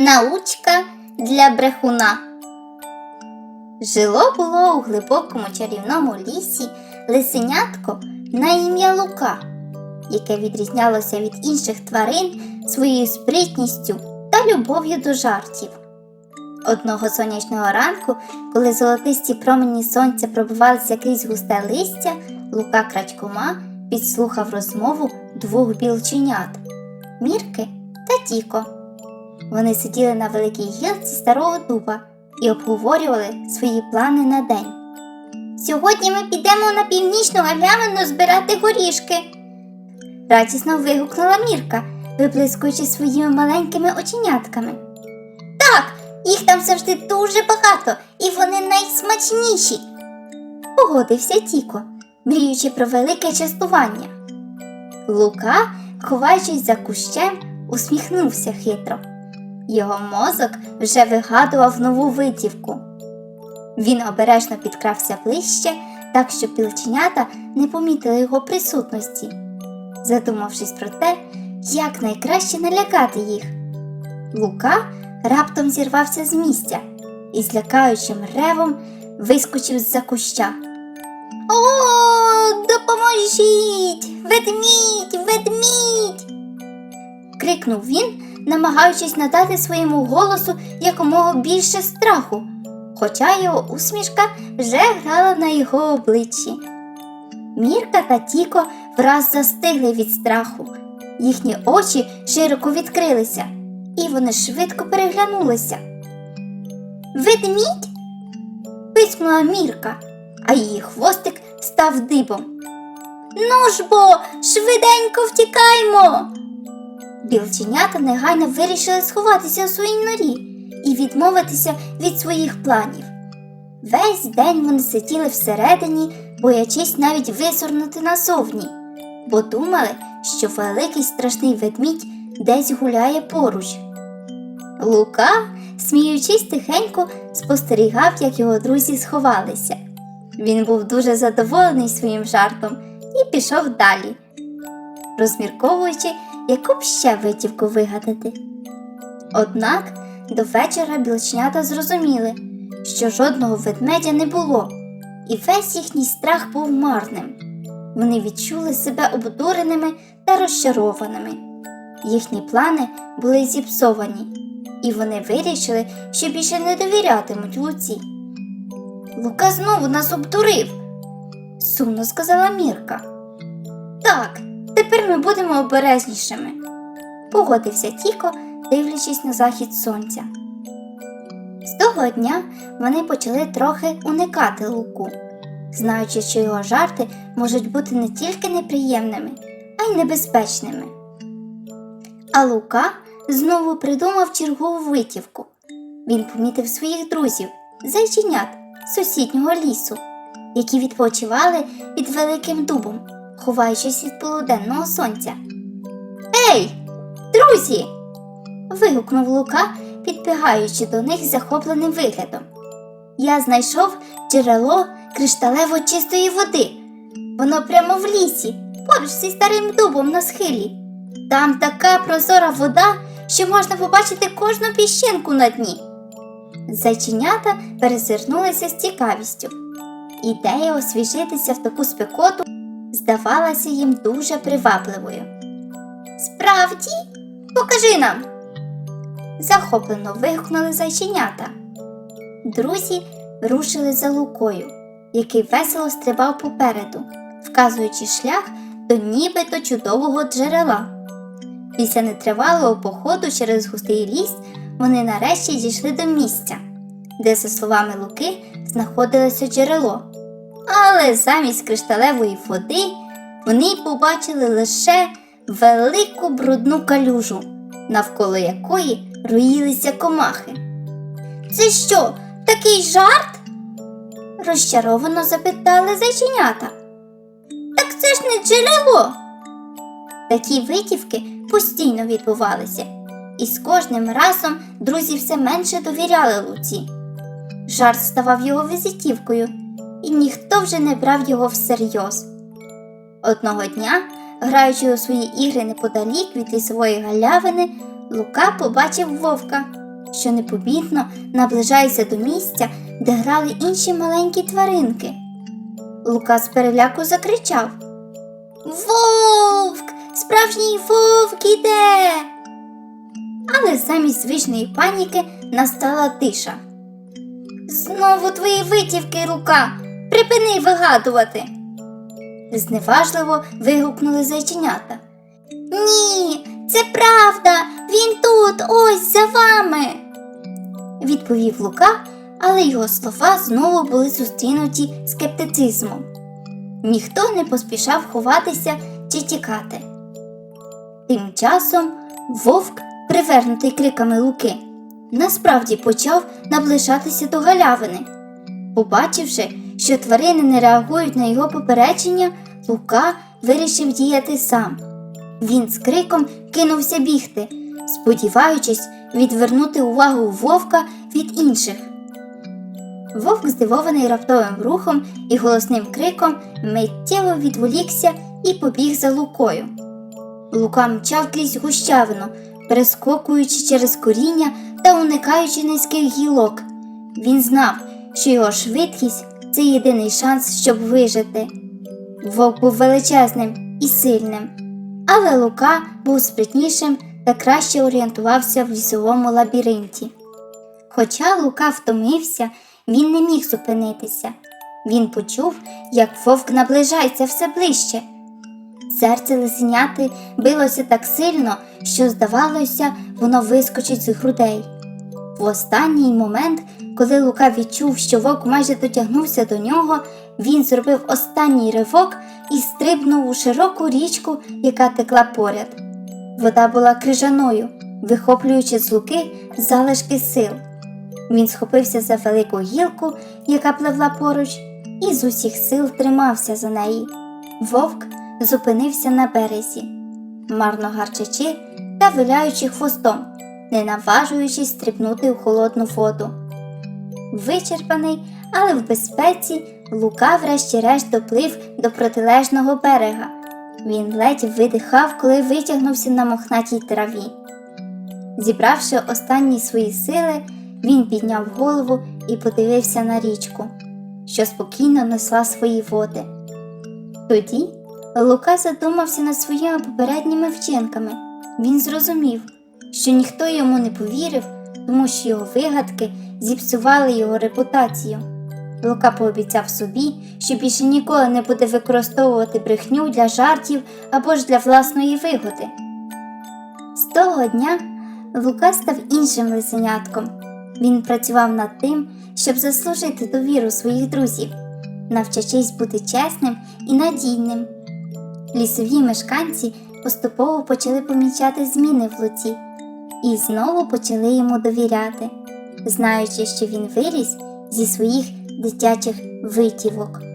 Научка для брехуна. Жило було у глибокому чарівному лісі лисенятко на ім'я Лука, яке відрізнялося від інших тварин своєю спритністю та любов'ю до жартів. Одного сонячного ранку, коли золотисті промені сонця пробивалися крізь густе листя, Лука крадькома підслухав розмову двох білченят Мірки та Тіко. Вони сиділи на великій гілці старого дуба і обговорювали свої плани на день. Сьогодні ми підемо на північну галявину збирати горішки. Радісно вигукнула Мірка, виблискуючи своїми маленькими оченятками. Так, їх там завжди дуже багато, і вони найсмачніші. Погодився Тіко, мріючи про велике частування. Лука, ховаючись за кущем, усміхнувся хитро. Його мозок вже вигадував нову витівку. Він обережно підкрався ближче, так що пілченята не помітили його присутності, задумавшись про те, як найкраще налякати їх. Лука раптом зірвався з місця і з лякаючим ревом вискочив з-за куща. О, допоможіть! Ведмідь, ведмідь! крикнув він, намагаючись надати своєму голосу якомога більше страху, хоча його усмішка вже грала на його обличчі. Мірка та Тіко враз застигли від страху. Їхні очі широко відкрилися, і вони швидко переглянулися. Ведмідь? пискнула Мірка, а її хвостик став дибом. Ну ж бо, швиденько втікаймо. Білченята негайно вирішили сховатися у своїй норі і відмовитися від своїх планів. Весь день вони сиділи всередині, боячись навіть висорнути назовні, бо думали, що великий страшний ведмідь десь гуляє поруч. Лука, сміючись тихенько, спостерігав, як його друзі сховалися. Він був дуже задоволений своїм жартом і пішов далі, розмірковуючи, яку б ще витівку вигадати. Однак до вечора білченята зрозуміли, що жодного ведмедя не було, і весь їхній страх був марним. Вони відчули себе обдуреними та розчарованими. Їхні плани були зіпсовані, і вони вирішили, що більше не довірятимуть Луці. Лука знову нас обдурив, сумно сказала Мірка. Ми будемо обережнішими, погодився Тіко, дивлячись на захід сонця. З того дня вони почали трохи уникати луку, знаючи, що його жарти можуть бути не тільки неприємними, а й небезпечними. А Лука знову придумав чергову витівку. Він помітив своїх друзів, зайченят з сусіднього лісу, які відпочивали під великим дубом, ховаючись від полуденного сонця. Ей, друзі! вигукнув Лука, підбігаючи до них захопленим виглядом. Я знайшов джерело кришталево чистої води. Воно прямо в лісі, поруч зі старим дубом на схилі. Там така прозора вода, що можна побачити кожну піщинку на дні. Зайченята перезирнулися з цікавістю. Ідея освіжитися в таку спекоту здавалася їм дуже привабливою. Справді, покажи нам. захоплено вигукнули зайченята. Друзі рушили за лукою, який весело стрибав попереду, вказуючи шлях до нібито чудового джерела. Після нетривалого походу через густий ліс вони нарешті дійшли до місця, де, за словами Луки, знаходилося джерело. Але замість кришталевої води вони побачили лише велику брудну калюжу, навколо якої роїлися комахи. Це що, такий жарт? розчаровано запитали зайченята. Так це ж не джерело. Такі витівки постійно відбувалися, і з кожним разом друзі все менше довіряли Луці. Жарт ставав його візитівкою, і ніхто вже не брав його всерйоз. Одного дня, граючи у свої ігри неподалік від лісової галявини, Лука побачив вовка, що непомітно наближається до місця, де грали інші маленькі тваринки. Лука з переляку закричав Вовк! Справжній вовк іде! Але замість звичної паніки настала тиша. Знову твої витівки, Лука! Припини вигадувати. Зневажливо вигукнули зайченята. Ні, це правда. Він тут, ось за вами. Відповів Лука, але його слова знову були зустрінуті скептицизмом. Ніхто не поспішав ховатися чи тікати. Тим часом вовк, привернутий криками Луки, насправді почав наближатися до галявини. Побачивши, що тварини не реагують на його попередження, Лука вирішив діяти сам. Він з криком кинувся бігти, сподіваючись відвернути увагу вовка від інших. Вовк, здивований раптовим рухом і голосним криком, миттєво відволікся і побіг за лукою. Лука мчав крізь гущавину, перескокуючи через коріння та уникаючи низьких гілок. Він знав, що його швидкість це єдиний шанс, щоб вижити. Вовк був величезним і сильним, але Лука був спритнішим та краще орієнтувався в лісовому лабіринті. Хоча Лука втомився, він не міг зупинитися. Він почув, як вовк наближається все ближче. Серце лисеняти билося так сильно, що, здавалося, воно вискочить з грудей. В останній момент, коли Лука відчув, що вовк майже дотягнувся до нього, він зробив останній ривок і стрибнув у широку річку, яка текла поряд. Вода була крижаною, вихоплюючи з луки залишки сил. Він схопився за велику гілку, яка пливла поруч, і з усіх сил тримався за неї. Вовк зупинився на березі, марно гарчачи та виляючи хвостом, не наважуючись стрибнути у холодну воду. Вичерпаний, але в безпеці, Лука врешті-решт доплив до протилежного берега. Він ледь видихав, коли витягнувся на мохнатій траві. Зібравши останні свої сили, він підняв голову і подивився на річку, що спокійно несла свої води. Тоді Лука задумався над своїми попередніми вчинками. Він зрозумів, що ніхто йому не повірив, тому що його вигадки зіпсували його репутацію. Лука пообіцяв собі, що більше ніколи не буде використовувати брехню для жартів або ж для власної вигоди. З того дня Лука став іншим лисенятком. Він працював над тим, щоб заслужити довіру своїх друзів, навчачись бути чесним і надійним. Лісові мешканці поступово почали помічати зміни в луці і знову почали йому довіряти, знаючи, що він виріс зі своїх дитячих витівок.